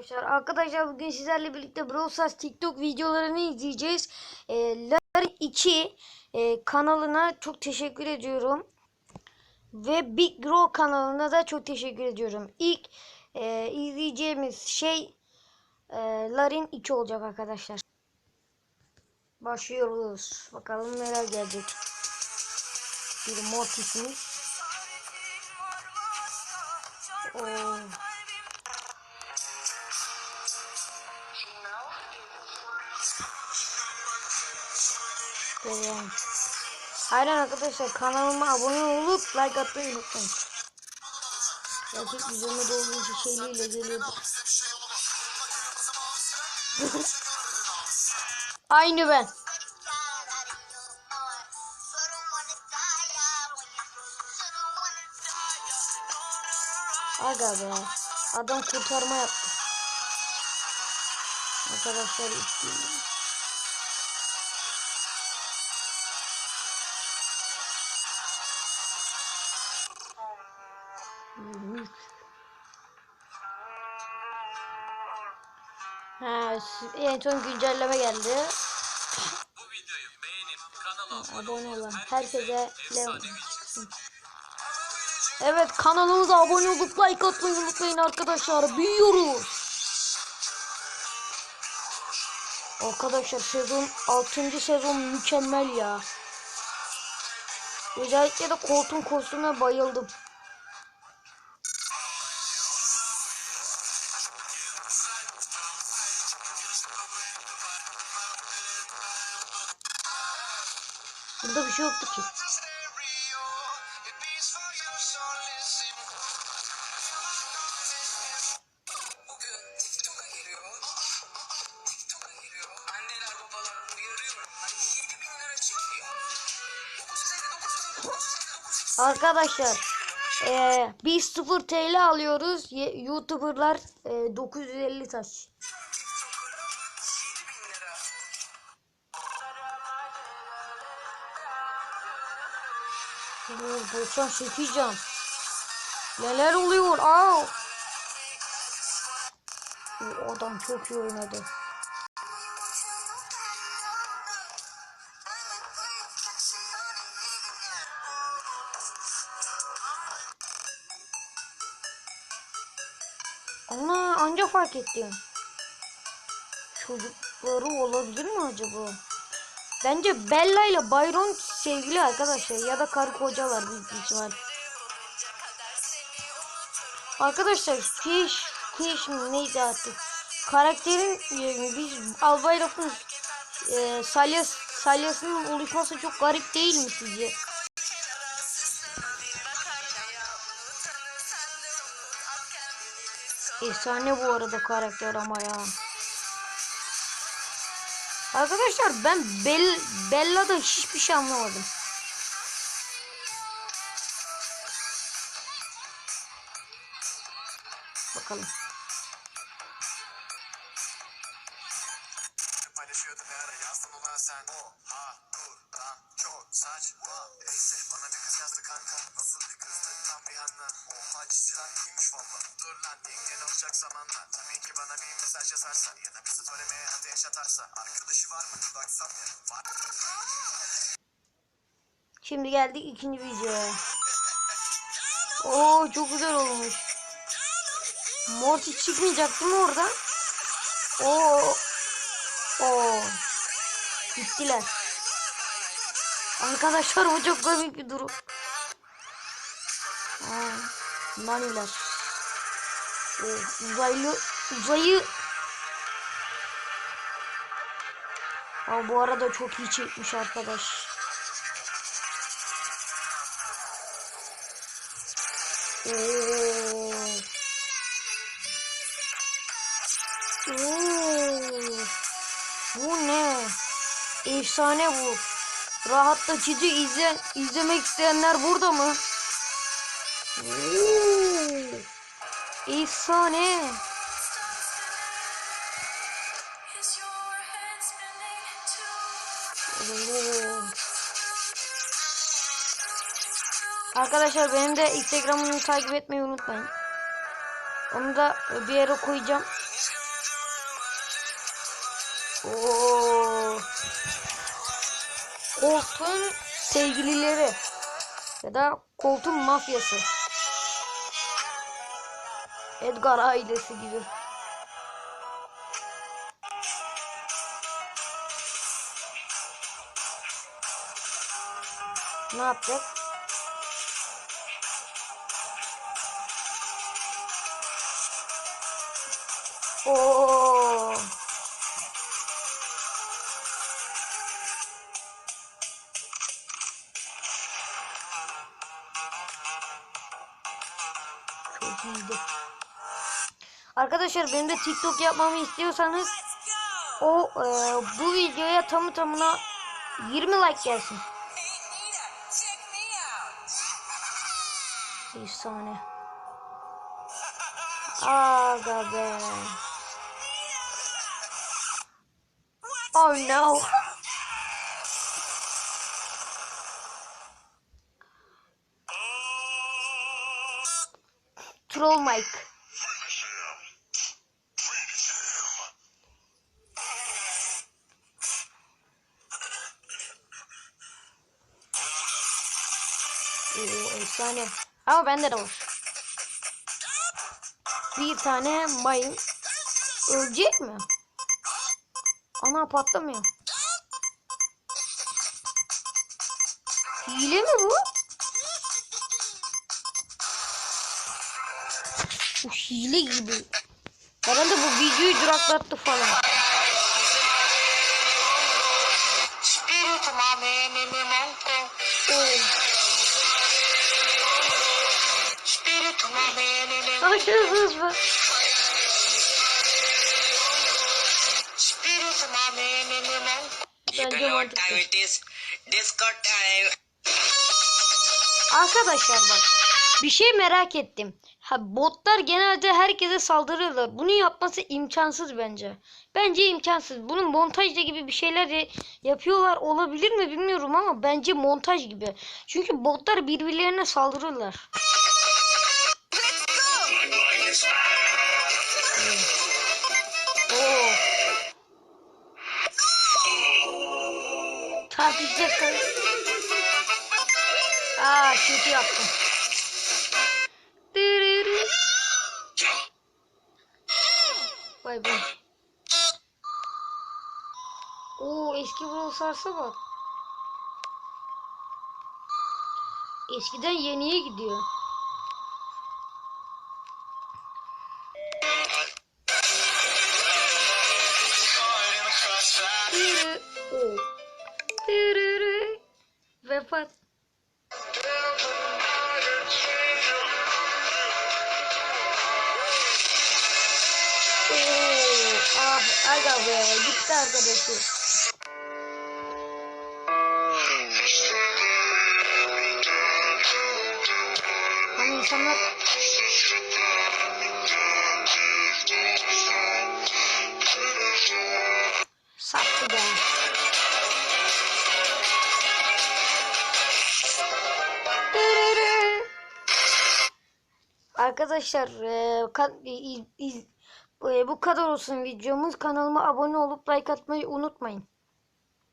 arkadaşlar. Arkadaşlar bugün sizlerle birlikte Brawl Stars TikTok videolarını izleyeceğiz. Ee, Lar 2 e, kanalına çok teşekkür ediyorum. Ve Big Grow kanalına da çok teşekkür ediyorum. İlk e, izleyeceğimiz şey e, Larin 2 olacak arkadaşlar. Başlıyoruz. Bakalım neler gelecek. Bir Mortis'imiz. Oo. Devam. Aynen arkadaşlar kanalıma abone olup like atmayı unutmayın. Gerçek yüzüme dolduğu şeyliyle geliyordu. Aynı ben. Aga be. Adam kurtarma yaptı. Arkadaşlar Ha, en son güncelleme geldi. Bu videoyu beğenip kanala Abone olan herkese Leon. Evet kanalımıza abone olup like atmayı unutmayın arkadaşlar. Büyüyoruz. Arkadaşlar sezon 6. sezon mükemmel ya. Özellikle de koltuğun kostümüne bayıldım. Burada bir şey yoktu ki. Arkadaşlar eee biz 0 TL alıyoruz. YouTuber'lar eee, 950 taş. 7 bin lira. Oo, 98 can. Neler oluyor? Aa! Adam çok iyi oynadı. Fark ettim. Çocukları olabilir mi acaba? Bence Bella ile Byron sevgili arkadaşlar ya da karı kocalar büyük ihtimal. Arkadaşlar Fish mi neydi artık? Karakterin e, biz Albayrok'un e, salyas, salyasının oluşması çok garip değil mi sizce? Efsane bu arada karakter ama ya. Arkadaşlar ben Bell Bella'da hiçbir şey anlamadım. Bakalım. Var. Şimdi geldik ikinci videoya. Oo çok güzel olmuş. Morty çıkmayacak değil mi orada? Oo. Oo. Gittiler. Arkadaşlar bu çok komik bir durum. Aa, naniler. Oo, uzaylı uzayı Aa, bu arada çok iyi çekmiş arkadaş. Oo. Oo. Efsane bu. Rahatlatıcı izle izlemek isteyenler burada mı? Oo. Efsane. Oo. Arkadaşlar benim de Instagram'ımı takip etmeyi unutmayın. Onu da bir yere koyacağım. Oo. Colt'un sevgilileri ya da Colt'un mafyası. Edgar ailesi gibi. Ne yapacak? Oo. Arkadaşlar benim de TikTok yapmamı istiyorsanız o e, bu videoya tamı tamına 20 like gelsin. Out. Efsane. Aga be. Oh no. Troll Mike. Oo, efsane. Ama bende de var. Bir tane mayın. Ölecek mi? Ana patlamıyor. Hile mi bu? Bu hile gibi. Herhalde bu videoyu duraklattı falan. Aşırı hızlı. Bence mantıklı. it is disco time. Arkadaşlar bak bir şey merak ettim. Ha, botlar genelde herkese saldırıyorlar. Bunu yapması imkansız bence. Bence imkansız. Bunun montajda gibi bir şeyler ya- yapıyorlar olabilir mi bilmiyorum ama bence montaj gibi. Çünkü botlar birbirlerine saldırıyorlar. Tartışacak. Aa kötü yaptım. Vay be. Oo eski Brawl Stars'a bak. Eskiden yeniye gidiyor. Be gitti arkadaşı. Hani insanlar sattı be. Dırırı. Arkadaşlar e, ka- iz- iz- bu kadar olsun videomuz. Kanalıma abone olup like atmayı unutmayın.